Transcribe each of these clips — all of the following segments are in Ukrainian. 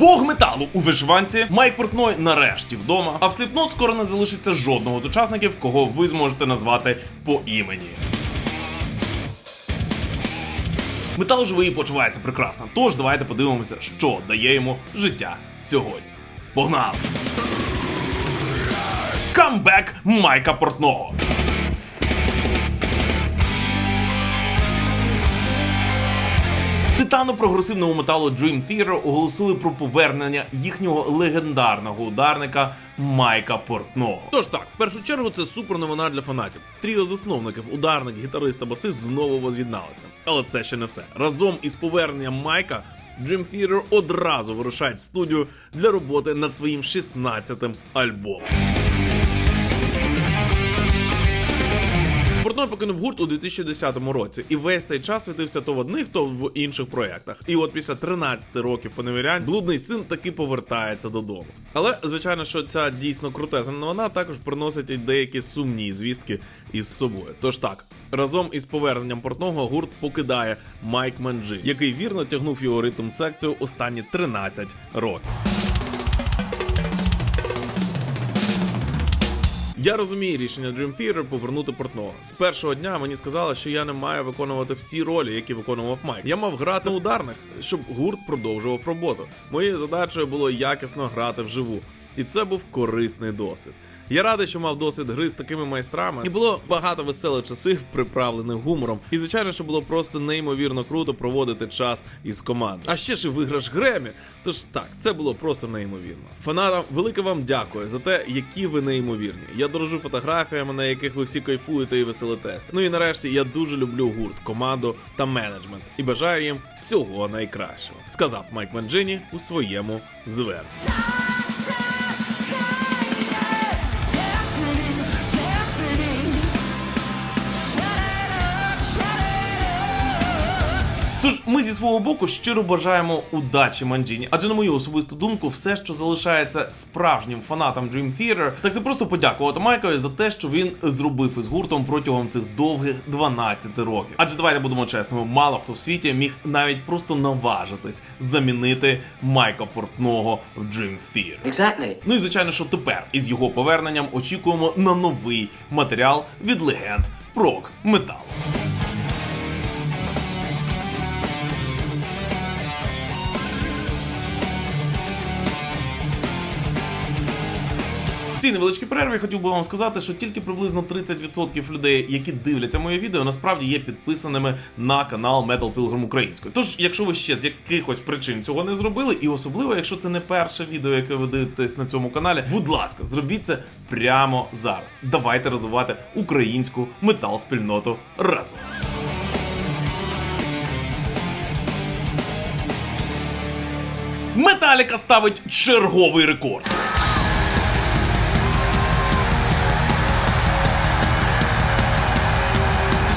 Бог металу у вишиванці, Майк Портной нарешті вдома, а в Сліпнот скоро не залишиться жодного з учасників, кого ви зможете назвати по імені. Метал живий почувається прекрасно. Тож давайте подивимося, що дає йому життя сьогодні. Погнали! Камбек Майка Портного. Титану прогресивного металу Dream Theater оголосили про повернення їхнього легендарного ударника Майка Портного. Тож так, в першу чергу це супер новина для фанатів. Тріо засновників, ударник, гітарист та басист знову воз'єдналися. Але це ще не все. Разом із поверненням Майка. Dream Theater одразу вирушають студію для роботи над своїм 16-тим альбомом. Портной покинув гурт у 2010 році, і весь цей час світився то в одних, то в інших проєктах. І от після 13 років поневірянь блудний син таки повертається додому. Але звичайно, що ця дійсно крутезна новина також приносить і деякі сумні звістки із собою. Тож так. Разом із поверненням портного гурт покидає Майк Манджі, який вірно тягнув його ритм секцію останні 13 років. Я розумію рішення Dream Theater повернути портного. З першого дня мені сказали, що я не маю виконувати всі ролі, які виконував Майк. Я мав грати на ударних, щоб гурт продовжував роботу. Моєю задачею було якісно грати вживу. І це був корисний досвід. Я радий, що мав досвід гри з такими майстрами, і було багато веселих часів, приправлених гумором. І звичайно, що було просто неймовірно круто проводити час із командою. А ще ж і виграш Гремі. Tож так, це було просто неймовірно. Фанатам, велике вам дякую за те, які ви неймовірні. Я дорожу фотографіями, на яких ви всі кайфуєте і веселитеся. Ну і нарешті я дуже люблю гурт, команду та менеджмент і бажаю їм всього найкращого. Сказав Майк Манджині у своєму зверненні. Ми зі свого боку щиро бажаємо удачі Манджіні, адже на мою особисту думку, все, що залишається справжнім фанатом Dream Theater, так це просто подякувати Майкові за те, що він зробив із гуртом протягом цих довгих 12 років. Адже давайте будемо чесними, мало хто в світі міг навіть просто наважитись замінити Майка Портного в Dream Theater. Exactly. Ну і звичайно, що тепер із його поверненням очікуємо на новий матеріал від легенд прок металу. Цій невеличкій перерві хотів би вам сказати, що тільки приблизно 30% людей, які дивляться моє відео, насправді є підписаними на канал Metal Pilgrim Українською. Тож, якщо ви ще з якихось причин цього не зробили, і особливо, якщо це не перше відео, яке ви дивитесь на цьому каналі, будь ласка, зробіть це прямо зараз. Давайте розвивати українську метал спільноту разом. Металіка ставить черговий рекорд.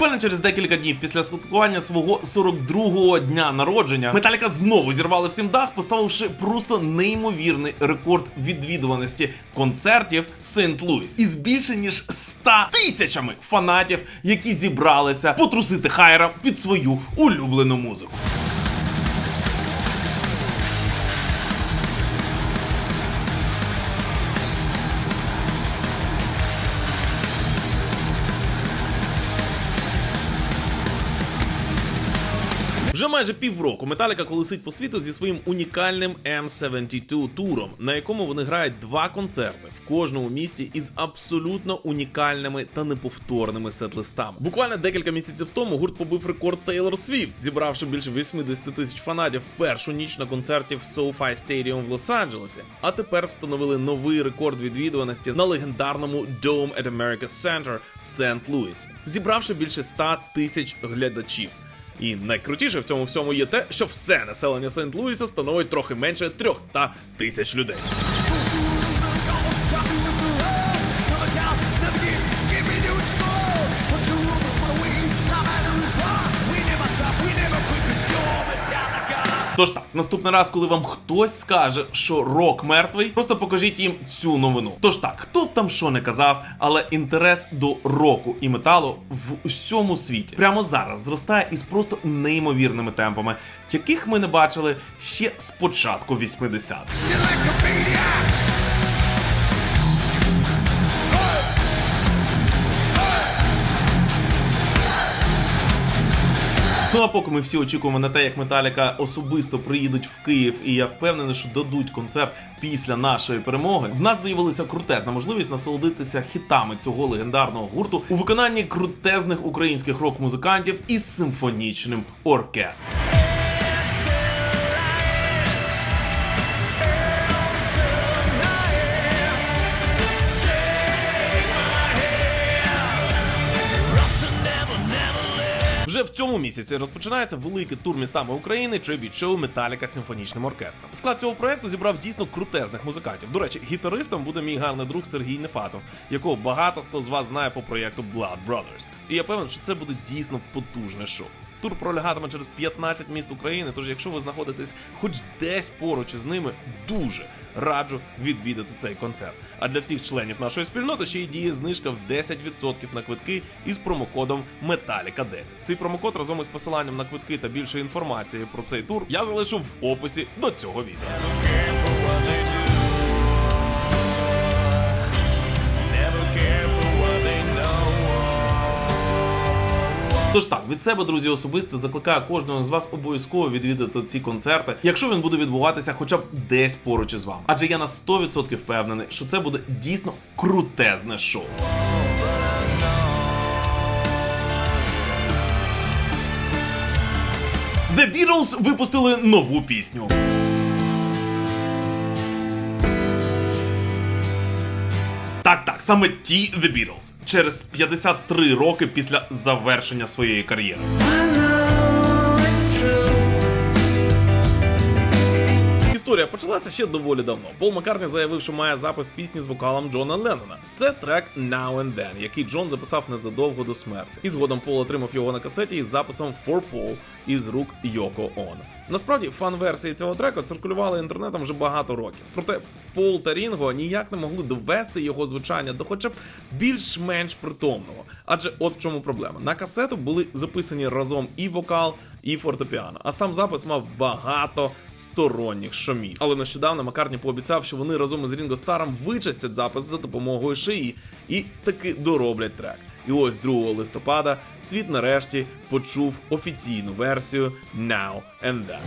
Буквально через декілька днів після святкування свого 42-го дня народження Металіка знову зірвали всім дах, поставивши просто неймовірний рекорд відвідуваності концертів в Сент-Луіс із більше ніж 100 тисячами фанатів, які зібралися потрусити хайра під свою улюблену музику. Вже майже півроку Металіка колесить по світу зі своїм унікальним M72 туром, на якому вони грають два концерти в кожному місті із абсолютно унікальними та неповторними сет-листами. Буквально декілька місяців тому гурт побив рекорд Taylor Swift, зібравши більше 80 тисяч фанатів в першу ніч на концерті в SoFi Stadium в Лос-Анджелесі. А тепер встановили новий рекорд відвідуваності на легендарному Dome at America Center в Сент-Луісі, зібравши більше 100 тисяч глядачів. І найкрутіше в цьому всьому є те, що все населення Сент Луїса становить трохи менше 300 тисяч людей. Тож так, наступний раз, коли вам хтось скаже, що рок мертвий, просто покажіть їм цю новину. Тож так, хто б там що не казав, але інтерес до року і металу в усьому світі прямо зараз зростає із просто неймовірними темпами, яких ми не бачили ще з початку 80-х. Ну а поки ми всі очікуємо на те, як Металіка особисто приїдуть в Київ, і я впевнений, що дадуть концерт після нашої перемоги. В нас з'явилася крутезна можливість насолодитися хітами цього легендарного гурту у виконанні крутезних українських рок-музикантів із симфонічним оркестром. В цьому місяці розпочинається великий тур містами України Tribute Show Металіка симфонічним оркестром. Склад цього проекту зібрав дійсно крутезних музикантів. До речі, гітаристом буде мій гарний друг Сергій Нефатов, якого багато хто з вас знає по проєкту Blood Brothers. І я певен, що це буде дійсно потужне шоу. Тур пролягатиме через 15 міст України. Тож, якщо ви знаходитесь хоч десь поруч із ними, дуже раджу відвідати цей концерт. А для всіх членів нашої спільноти ще й діє знижка в 10% на квитки із промокодом Металіка 10. Цей промокод разом із посиланням на квитки та більше інформації про цей тур я залишу в описі до цього відео. Тож так, від себе, друзі, особисто закликаю кожного з вас обов'язково відвідати ці концерти, якщо він буде відбуватися хоча б десь поруч із вами. Адже я на 100% впевнений, що це буде дійсно крутезне шоу. The Beatles випустили нову пісню. Так, так, саме ті The Beatles. Через 53 роки після завершення своєї кар'єри. Історія почалася ще доволі давно. Пол Маккартні заявив, що має запис пісні з вокалом Джона Леннона. Це трек Now and Then, який Джон записав незадовго до смерті. І згодом Пол отримав його на касеті із записом For Paul із рук Йоко Оно. Насправді, фан-версії цього треку циркулювали інтернетом вже багато років. Проте Пол та Рінго ніяк не могли довести його звучання до хоча б більш-менш притомного. Адже от в чому проблема. На касету були записані разом і вокал, і фортепіано. А сам запис мав багато сторонніх шумів. Але нещодавно Маккартні пообіцяв, що вони разом із Рінго Старом вичистять запис за допомогою шиї і таки дороблять трек. І ось 2 листопада світ нарешті почув офіційну версію Now and Then.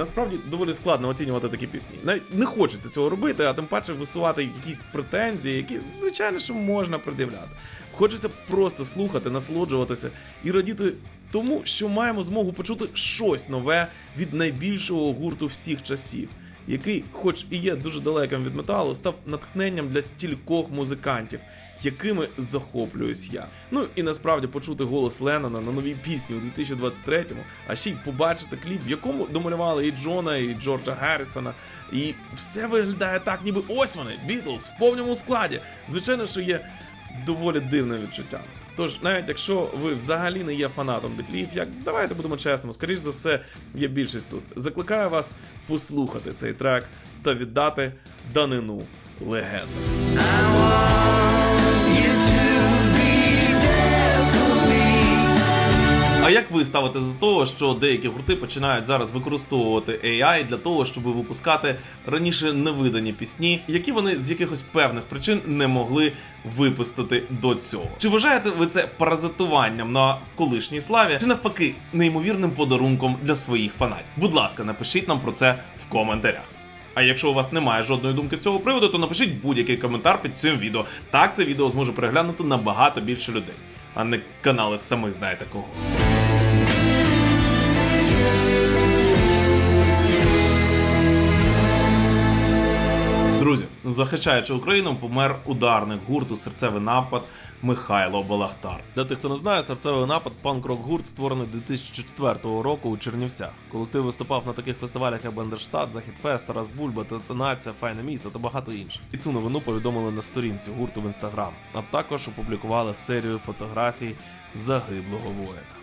Насправді доволі складно оцінювати такі пісні. Навіть не хочеться цього робити, а тим паче висувати якісь претензії, які, звичайно, що можна пред'являти. Хочеться просто слухати, насолоджуватися і радіти тому, що маємо змогу почути щось нове від найбільшого гурту всіх часів. Який, хоч і є дуже далеким від металу, став натхненням для стількох музикантів, якими захоплююсь я. Ну і насправді почути голос Леннона на новій пісні у 2023-му, а ще й побачити кліп, в якому домалювали і Джона, і Джорджа Гаррісона. І все виглядає так, ніби ось вони, Бітлз, в повному складі. Звичайно, що є доволі дивне відчуття. Тож, навіть якщо ви взагалі не є фанатом бітлів, як давайте будемо чесними, скоріш за все, є більшість тут. Закликаю вас послухати цей трек та віддати данину легенди. А як ви ставите до того, що деякі гурти починають зараз використовувати AI для того, щоб випускати раніше невидані пісні, які вони з якихось певних причин не могли випустити до цього? Чи вважаєте ви це паразитуванням на колишній славі, чи навпаки неймовірним подарунком для своїх фанатів? Будь ласка, напишіть нам про це в коментарях. А якщо у вас немає жодної думки з цього приводу, то напишіть будь-який коментар під цим відео. Так це відео зможе переглянути набагато більше людей, а не канали самих знаєте кого. Друзі, Захищаючи Україну, помер ударник гурту Серцевий напад Михайло Балахтар. Для тих, хто не знає, серцевий напад панк-рок гурт створений 2004 року у Чернівцях. Колектив виступав на таких фестивалях, як Бендерштат, Західфест, Тарас Бульба, Детонація, Файне місто та багато інших. І цю новину повідомили на сторінці гурту в інстаграм, а також опублікували серію фотографій загиблого воїна.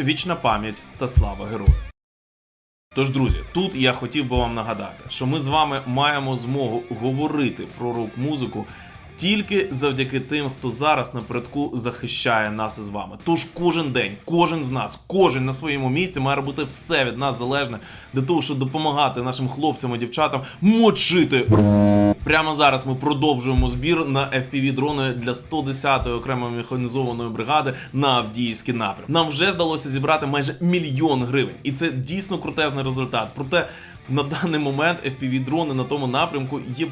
Вічна пам'ять та слава герою. Тож, друзі, тут я хотів би вам нагадати, що ми з вами маємо змогу говорити про рок-музику тільки завдяки тим, хто зараз напередку захищає нас із вами. Тож кожен день, кожен з нас, кожен на своєму місці має робити все від нас залежне для того, щоб допомагати нашим хлопцям і дівчатам мочити. Прямо зараз ми продовжуємо збір на fpv дрони для 110-ї окремої механізованої бригади на Авдіївський напрям. Нам вже вдалося зібрати майже мільйон гривень, і це дійсно крутезний результат. Проте на даний момент fpv дрони на тому напрямку є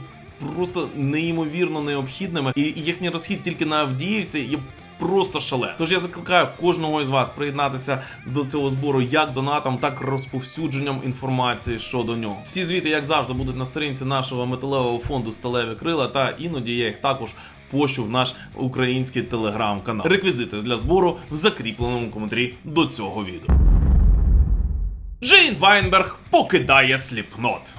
просто неймовірно необхідними, і їхній розхід тільки на Авдіївці є. Просто шале. Тож я закликаю кожного із вас приєднатися до цього збору як донатом, так і розповсюдженням інформації щодо нього. Всі звіти, як завжди, будуть на сторінці нашого металевого фонду Сталеві крила, та іноді я їх також пощу в наш український телеграм-канал. Реквізити для збору в закріпленому коментарі до цього відео. Джейн Вайнберг покидає сліпнот.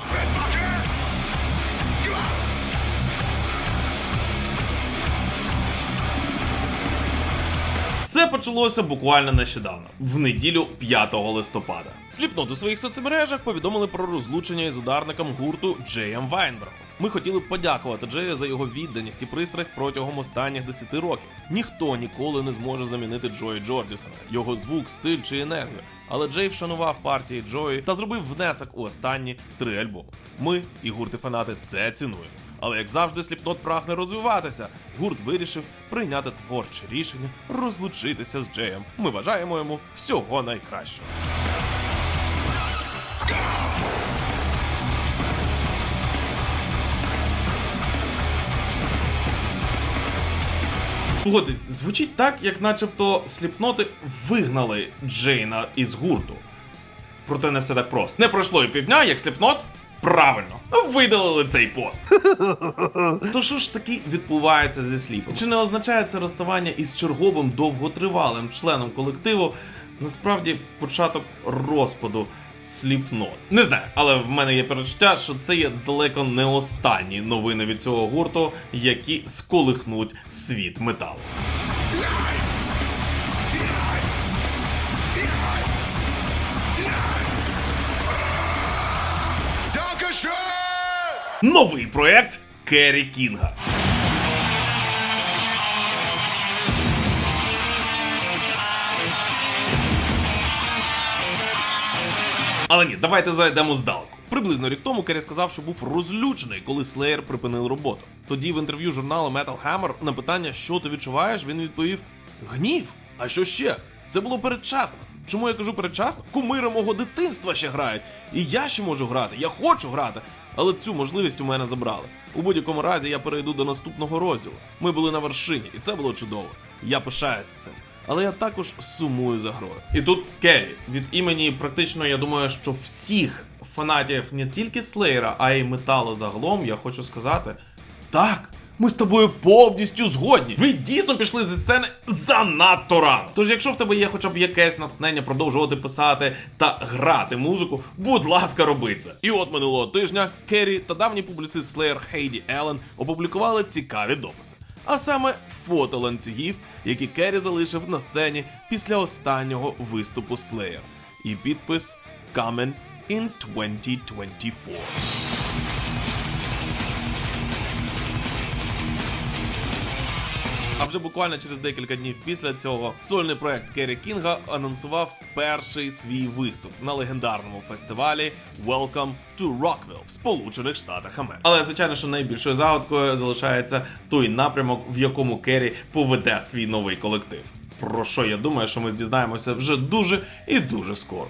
Все почалося буквально нещодавно, в неділю 5 листопада. Сліпнот у своїх соцмережах повідомили про розлучення із ударником гурту Джеєм Вайнбергом. Ми хотіли подякувати Джею за його відданість і пристрасть протягом останніх 10 років. Ніхто ніколи не зможе замінити Джої Джордісона, його звук, стиль чи енергію. Але Джей вшанував партії Джої та зробив внесок у останні три альбоми. Ми і гурти фанати це цінуємо. Але як завжди, сліпнот прагне розвиватися. Гурт вирішив прийняти творче рішення розлучитися з Джеєм. Ми бажаємо йому всього найкращого. Погодись, звучить так, як начебто сліпноти вигнали Джейна із гурту. Проте не все так просто. Не пройшло і півдня, як сліпнот. Правильно, видалили цей пост. То що ж таки відбувається зі сліпом? Чи не означає це розставання із черговим довготривалим членом колективу? Насправді початок розпаду сліпнот. Не знаю, але в мене є перечуття, що це є далеко не останні новини від цього гурту, які сколихнуть світ металу. Dankeschön! Новий проект Керрі Кінга. Але ні, давайте зайдемо здалеку. Приблизно рік тому Керрі сказав, що був розлючений, коли Slayer припинив роботу. Тоді в інтерв'ю журналу Metal Hammer на питання, що ти відчуваєш, він відповів: Гнів. А що ще? Це було передчасно. Чому я кажу передчасно? Кумири мого дитинства ще грають. І я ще можу грати, я хочу грати. Але цю можливість у мене забрали. У будь-якому разі я перейду до наступного розділу. Ми були на вершині, і це було чудово. Я пишаюся цим. Але я також сумую за грою. І тут Керрі від імені практично, я думаю, що всіх фанатів не тільки Слеєра, а й металу загалом, я хочу сказати: так, ми з тобою повністю згодні. Ви дійсно пішли зі сцени занадто рано. Тож, якщо в тебе є хоча б якесь натхнення продовжувати писати та грати музику, будь ласка, роби це. І от минулого тижня Керрі та давній публіцист Slayer Хейді Еллен опублікували цікаві дописи. А саме фото ланцюгів, які Керрі залишив на сцені після останнього виступу Slayer. І підпис Coming in 2024. А вже буквально через декілька днів після цього сольний проект Керрі Кінга анонсував перший свій виступ на легендарному фестивалі Welcome to Rockville в Сполучених Штатах Америки. Але звичайно, що найбільшою загадкою залишається той напрямок, в якому Керрі поведе свій новий колектив. Про що я думаю, що ми дізнаємося вже дуже і дуже скоро.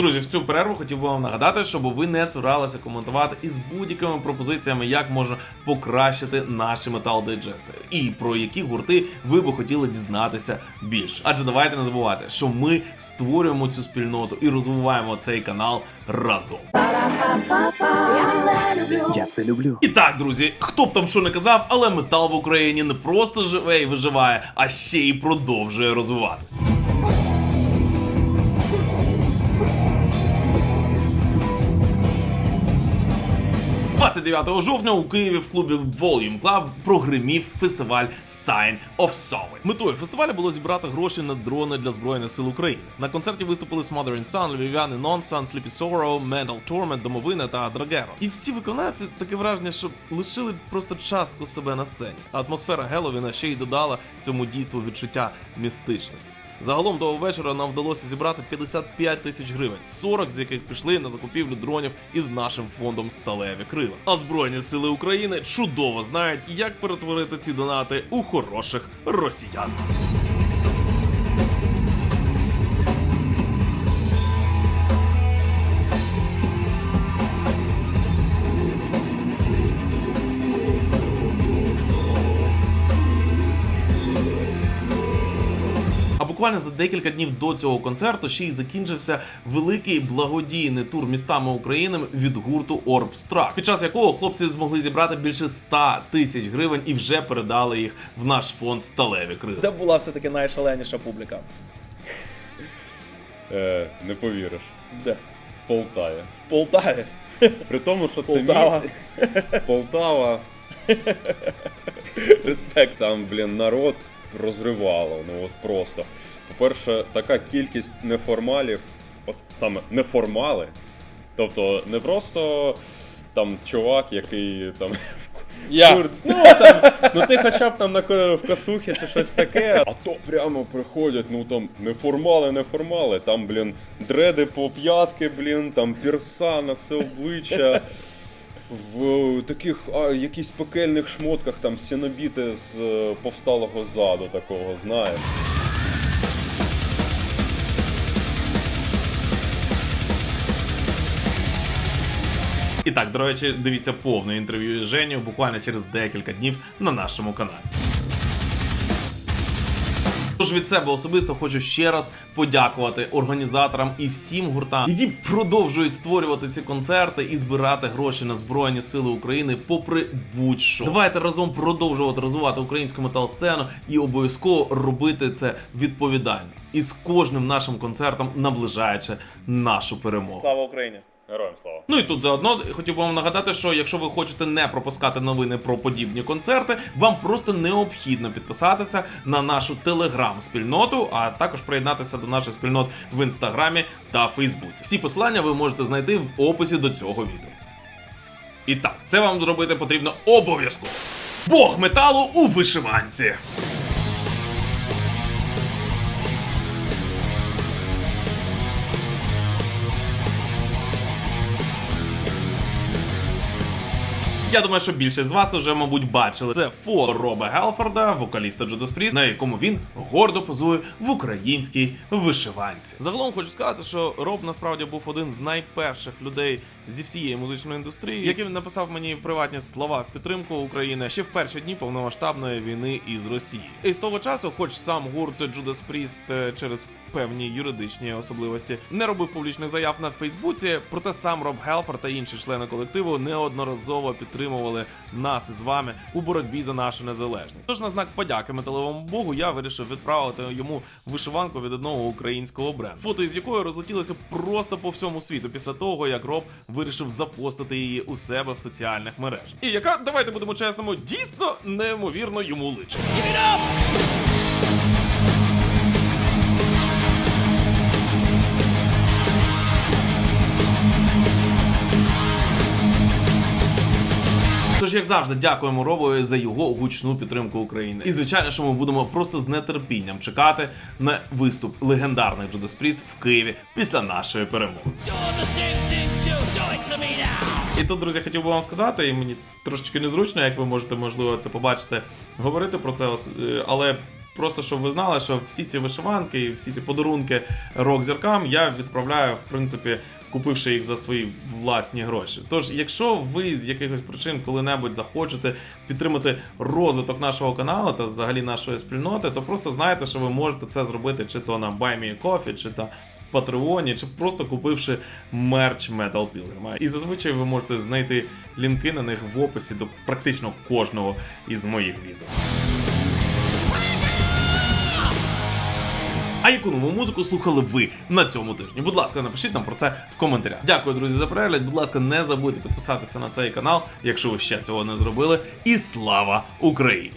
Друзі, в цю перерву хотів би вам нагадати, щоб ви не цуралися коментувати із будь-якими пропозиціями, як можна покращити наші метал дайджести і про які гурти ви би хотіли дізнатися більше. Адже давайте не забувати, що ми створюємо цю спільноту і розвиваємо цей канал разом. Я це люблю. І так, друзі, хто б там що не казав, але метал в Україні не просто живе і виживає, а ще й продовжує розвиватися. – 29 жовтня у Києві в клубі Volume Club прогримів фестиваль Sign of Soul. Метою фестивалю було зібрати гроші на дрони для збройних сил України. На концерті виступили Smother and Son, Львів'яни Nonsun, Sleepy Sorrow, Mental Torment, Домовина та Драгеро. І всі виконавці таке враження, що лишили просто частку себе на сцені. А атмосфера Геловіна ще й додала цьому дійству відчуття містичності. Загалом того вечора нам вдалося зібрати 55 тисяч гривень, 40 з яких пішли на закупівлю дронів із нашим фондом Сталеві крила. А Збройні сили України чудово знають, як перетворити ці донати у хороших росіян. Буквально за декілька днів до цього концерту ще й закінчився великий благодійний тур містами України від гурту Орбстрак, під час якого хлопці змогли зібрати більше 100 тисяч гривень і вже передали їх в наш фонд Сталеві крила. Де була все-таки найшаленіша публіка? Е, не повіриш. Де? В Полтаві. В Полтаві. При тому, що це Полтава. мі- Полтава. Респект, там, блін, народ розривало. Ну от просто. По-перше, така кількість неформалів, от саме неформали. Тобто не просто там чувак, який там. Я. Кур- Ну, там, ну ти хоча б там на в косухі чи щось таке. А то прямо приходять, ну там неформали, неформали. Там, блін, дреди по п'ятки, блін, там пірса на все обличчя. В таких а, якісь пекельних шмотках, там сінобіти з е, повсталого заду такого, знаєш. І так, до речі, дивіться повне інтерв'ю з Женю буквально через декілька днів на нашому каналі. Тож від себе особисто хочу ще раз подякувати організаторам і всім гуртам, які продовжують створювати ці концерти і збирати гроші на Збройні Сили України, попри будь-що. Давайте разом продовжувати розвивати українську метал-сцену і обов'язково робити це відповідально. І з кожним нашим концертом наближаючи нашу перемогу. Слава Україні! Героям слава. Ну і тут заодно хотів би вам нагадати, що якщо ви хочете не пропускати новини про подібні концерти, вам просто необхідно підписатися на нашу телеграм-спільноту, а також приєднатися до наших спільнот в інстаграмі та Фейсбуці. Всі посилання ви можете знайти в описі до цього відео. І так, це вам зробити потрібно обов'язково. Бог металу у вишиванці. Я думаю, що більшість з вас вже, мабуть, бачили це фото Роба Гелфорда, вокаліста Judas Priest, на якому він гордо позує в українській вишиванці. Загалом хочу сказати, що Роб насправді був один з найперших людей зі всієї музичної індустрії, який написав мені приватні слова в підтримку України ще в перші дні повномасштабної війни із Росії. І з того часу, хоч сам гурт Judas Priest е, через певні юридичні особливості не робив публічних заяв на Фейсбуці, проте сам Роб Гелфорд та інші члени колективу неодноразово підтримували нас із вами у боротьбі за нашу незалежність. Тож на знак подяки металевому богу я вирішив відправити йому вишиванку від одного українського бренду, фото із якої розлетілося просто по всьому світу після того, як Роб вирішив запостити її у себе в соціальних мережах. І яка, давайте будемо чесними, дійсно неймовірно йому личить. Тож, як завжди, дякуємо Робові за його гучну підтримку України. І звичайно, що ми будемо просто з нетерпінням чекати на виступ легендарних Judas Priest в Києві після нашої перемоги. І тут, друзі, хотів би вам сказати, і мені трошечки незручно, як ви можете можливо це побачити, говорити про це, е, але Просто щоб ви знали, що всі ці вишиванки і всі ці подарунки рок-зіркам я відправляю, в принципі, купивши їх за свої власні гроші. Тож, якщо ви з якихось причин коли-небудь захочете підтримати розвиток нашого каналу та взагалі нашої спільноти, то просто знайте, що ви можете це зробити чи то на BuyMeACoffee, чи то Патреоні, чи просто купивши мерч Metal Pilgrim. І зазвичай ви можете знайти лінки на них в описі до практично кожного із моїх відео. А яку нову музику слухали ви на цьому тижні? Будь ласка, напишіть нам про це в коментарях. Дякую, друзі, за перегляд. Будь ласка, не забудьте підписатися на цей канал, якщо ви ще цього не зробили. І слава Україні!